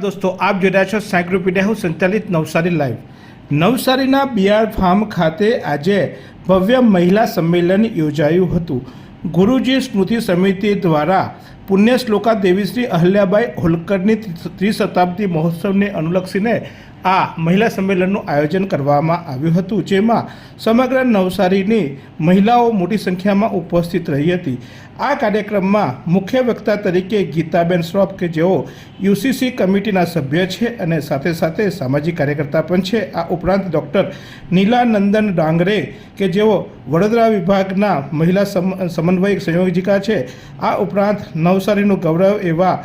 દોસ્તો, આપ જોઈ રહ્યા છો સાયક્લોપીડિયા હાઉસ સંચાલિત નવસારી લાઈવ. નવસારીના બિયાર ફાર્મ ખાતે આજે ભવ્ય મહિલા સંમેલન યોજાયું હતું. ગુરુજી સ્મૃતિ સમિતિ દ્વારા પુણ્ય શ્લોકા દેવીશ્રી અહલ્યાબાઈ હોલકરની ત્રિશતાબ્દી મહોત્સવને અનુલક્ષીને આ મહિલા સંમેલનનું આયોજન કરવામાં આવ્યું હતું, જેમાં સમગ્ર નવસારીની મહિલાઓ મોટી સંખ્યામાં ઉપસ્થિત રહી હતી. આ કાર્યક્રમમાં મુખ્ય વક્તા તરીકે ગીતાબેન શ્રોફ, કે જેઓ યુસીસી કમિટીના સભ્ય છે અને સાથે સાથે સામાજિક કાર્યકર્તા પણ છે. આ ઉપરાંત ડૉક્ટર નીલાનંદન ડાંગરે, કે જેઓ વડોદરા વિભાગના મહિલા સમ, સમન્વયક સંયોજિકા છે. આ ઉપરાંત નવસારીનું ગૌરવ એવા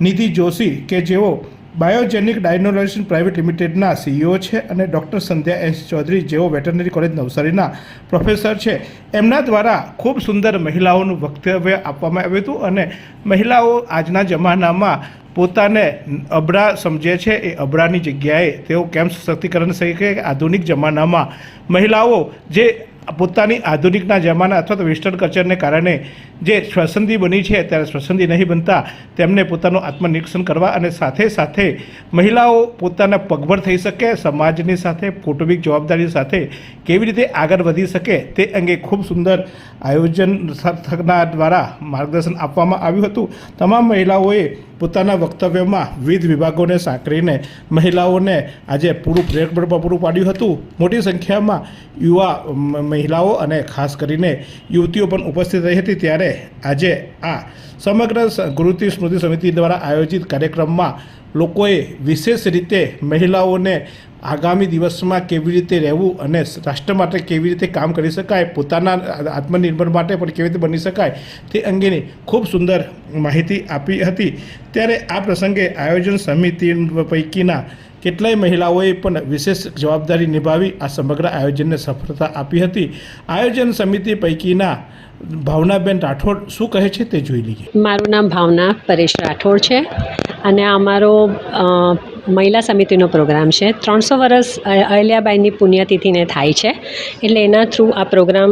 નિધિ જોશી, કે જેઓ બાયોજેનિક ડાયનોલોજી પ્રાઇવેટ લિમિટેડના સીઈઓ છે અને ડૉક્ટર સંધ્યા એસ ચૌધરી, જેઓ વેટરનરી કોલેજ નવસારીના પ્રોફેસર છે. એમના દ્વારા ખૂબ સુંદર મહિલાઓનું વક્તવ્ય આપવામાં આવ્યું હતું અને મહિલાઓ આજના જમાનામાં પોતાને અબળા સમજે છે. એ અબળાની જગ્યાએ તેઓ કેમ સશક્તિકરણ શકે આધુનિક જમાનામાં મહિલાઓ જે પોતાની આધુનિકના જમાના અથવા તો વેસ્ટર્ન કલ્ચરને કારણે જે સ્વસંદી બની છે, ત્યારે સ્વસંદી નહીં બનતા તેમને પોતાનું આત્મનિરીક્ષણ કરવા અને સાથે સાથે મહિલાઓ પોતાના પગભર થઈ શકે, સમાજની સાથે, કૌટુંબિક જવાબદારી સાથે કેવી રીતે આગળ વધી શકે તે અંગે ખૂબ સુંદર આયોજન દ્વારા માર્ગદર્શન આપવામાં આવ્યું હતું. તમામ મહિલાઓએ પોતાના વક્તવ્યમાં વિવિધ વિભાગોને સાંકળીને મહિલાઓને આજે પૂરું પ્રેરક પૂરું પાડ્યું હતું. મોટી સંખ્યામાં યુવા મહિલાઓ અને ખાસ કરીને યુવતીઓ પણ ઉપસ્થિત રહી હતી. ત્યારે આજે આ સમગ્ર ગુરુતિ સ્મૃતિ સમિતિ દ્વારા આયોજિત કાર્યક્રમમાં લોકોએ વિશેષ રીતે મહિલાઓને આગામી દિવસમાં કેવી રીતે રહેવું અને રાષ્ટ્ર માટે કેવી રીતે કામ કરી શકાય, પોતાના આત્મનિર્ભર માટે પણ કેવી રીતે બની શકાય તે અંગેની ખૂબ સુંદર માહિતી આપી હતી. ત્યારે આ પ્રસંગે આયોજન સમિતિ પૈકીના કેટલાય મહિલાઓએ પણ વિશેષ જવાબદારી નિભાવી આ સમગ્ર આયોજનને સફળતા આપી હતી. આયોજન સમિતિ પૈકીના ભાવનાબેન રાઠોડ શું કહે છે તે જોઈ લઈએ. મારું નામ ભાવના પરેશ રાઠોડ છે અને અમારો મહિલા સમિતિનો પ્રોગ્રામ છે. ત્રણસો વર્ષ અહલ્યાબાઈની પુણ્યતિથિને થાય છે એટલે એના થ્રુ આ પ્રોગ્રામ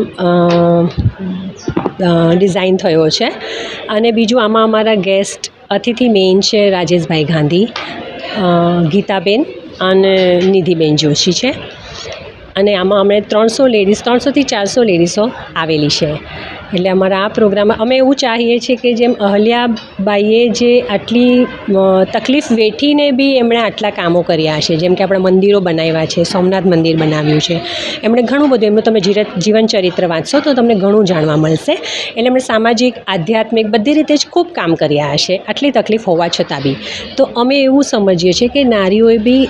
ડિઝાઇન થયો છે. અને બીજું આમાં અમારા ગેસ્ટ અતિથિ મેઇન છે રાજેશભાઈ ગાંધી. ગીતાબેન અને નિધિબેન જોશી છે. અને આમાં અમે ત્રણસો લેડીઝ ત્રણસોથી ચારસો લેડીઝો આવેલી છે. એટલે અમારા આ પ્રોગ્રામમાં અમે એવું ચાહીએ છીએ કે જેમ અહલ્યાબાઈએ જે આટલી તકલીફ વેઠીને બી એમણે આટલા કામો કર્યા છે જેમ કે આપણે મંદિરો બનાવ્યા છે, સોમનાથ મંદિર બનાવ્યું છે. એમણે ઘણું બધું, એમનું તમે જીવન ચરિત્ર વાંચશો તો તમને ઘણું જાણવા મળશે. એટલે એમણે સામાજિક, આધ્યાત્મિક બધી રીતે જ ખૂબ કામ કર્યા હશે, આટલી તકલીફ હોવા છતાં બી. તો અમે એવું સમજીએ છીએ કે નારીઓએ બી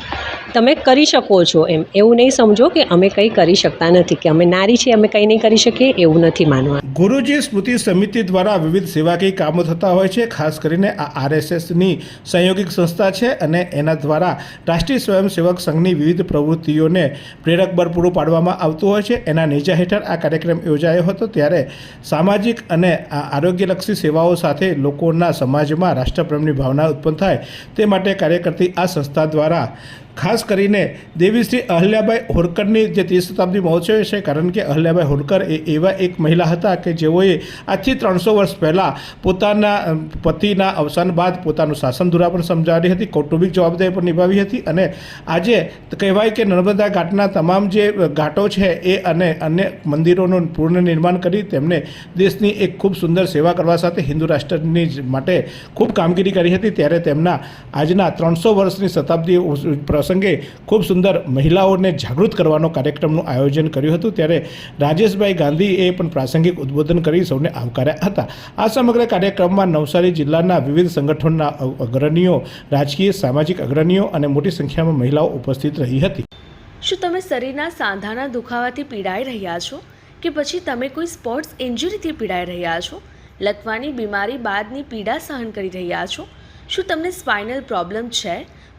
તમે કરી શકો છો એમ. એવું નહીં સમજો કે અમે કંઈ કરી શકતા નથી, કે અમે નારી છીએ, અમે કંઈ નહીં કરી શકીએ, એવું નથી માનવા ગુરુજી, સ્મૃતિ સમિતિ દ્વારા વિવિધ સેવાકીય કામો થતા હોય છે, ખાસ કરીને આ આરએસએસની સંયોગિક સંસ્થા છે અને એના દ્વારા રાષ્ટ્રીય સ્વયંસેવક સંઘની વિવિધ પ્રવૃત્તિઓને પ્રેરક બળ પૂરું પાડવામાં આવતું હોય છે. એના નેજા હેઠળ આ કાર્યક્રમ યોજાયો હતો ત્યારે સામાજિક અને આરોગ્યલક્ષી સેવાઓ સાથે લોકોના સમાજમાં રાષ્ટ્રપ્રેમની ભાવના ઉત્પન્ન થાય તે માટે કાર્ય કરતી આ સંસ્થા દ્વારા ખાસ કરીને દેવી શ્રી અહલ્યાબાઈ હોળકરની જે ત્રીસ શતાબ્દી મહોત્સવ છે, કારણ કે અહલ્યાબાઈ હોળકર એ એવા એક મહિલા હતા કે જેઓએ આજથી ત્રણસો વર્ષ પહેલાં પોતાના પતિના અવસાન બાદ પોતાનું શાસન ધુરા પણ સમજાવી હતી, કૌટુંબિક જવાબદારી પણ નિભાવી હતી અને આજે કહેવાય કે નર્મદા ઘાટના તમામ જે ઘાટો છે એ અને અન્ય મંદિરોનું પૂર્ણ નિર્માણ કરી તેમને દેશની એક ખૂબ સુંદર સેવા કરવા સાથે હિન્દુ રાષ્ટ્રની માટે ખૂબ કામગીરી કરી હતી, ત્યારે તેમના આજના ત્રણસો વર્ષની શતાબ્દી પ્રસંગે ખૂબ સુંદર મહિલાઓને જાગૃત કરવાનો કાર્યક્રમનું આયોજન કર્યું હતું. ત્યારે રાજેશભાઈ ગાંધીએ પણ પ્રાસંગિક ઉદ્બોધન કરી સૌને આવકાર્યા હતા. આ સમગ્ર કાર્યક્રમમાં નવસારી જિલ્લાના વિવિધ સંગઠનના અગ્રણીઓ, રાજકીય, સામાજિક અગ્રણીઓ અને મોટી સંખ્યામાં મહિલાઓ ઉપસ્થિત રહી હતી. શું તમે શરીરના સાંધાના દુખાવાથી પીડાઈ રહ્યા છો? કે પછી તમે કોઈ સ્પોર્ટ્સ ઇન્જરીથી પીડાઈ રહ્યા છો? લકવાની બીમારી બાદની પીડા સહન કરી રહ્યા છો? શું તમને સ્પાઇનલ પ્રોબ્લેમ છે?